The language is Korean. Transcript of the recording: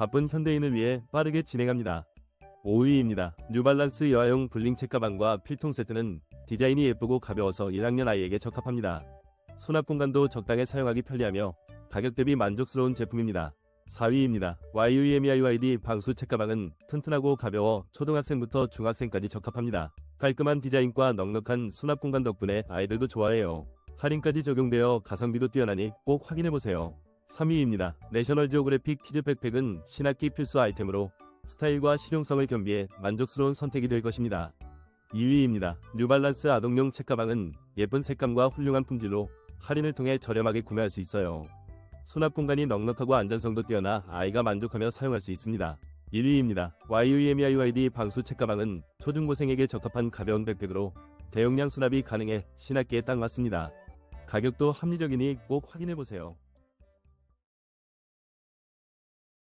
바쁜 현대인을 위해 빠르게 진행합니다. 5위입니다. 뉴발란스 여아용 블링 책가방과 필통 세트는 디자인이 예쁘고 가벼워서 1학년 아이에게 적합합니다. 수납 공간도 적당히 사용하기 편리하며 가격 대비 만족스러운 제품입니다. 4위입니다. YUEMIYD 방수 책가방은 튼튼하고 가벼워 초등학생부터 중학생까지 적합합니다. 깔끔한 디자인과 넉넉한 수납 공간 덕분에 아이들도 좋아해요. 할인까지 적용되어 가성비도 뛰어나니 꼭 확인해보세요. 3위입니다. 내셔널 지오그래픽 키즈 백팩은 신학기 필수 아이템으로 스타일과 실용성을 겸비해 만족스러운 선택이 될 것입니다. 2위입니다. 뉴발란스 아동용 책가방은 예쁜 색감과 훌륭한 품질로 할인을 통해 저렴하게 구매할 수 있어요. 수납 공간이 넉넉하고 안전성도 뛰어나 아이가 만족하며 사용할 수 있습니다. 1위입니다. YUEMIYD 방수 책가방은 초중고생에게 적합한 가벼운 백팩으로 대용량 수납이 가능해 신학기에 딱 맞습니다. 가격도 합리적이니 꼭 확인해보세요.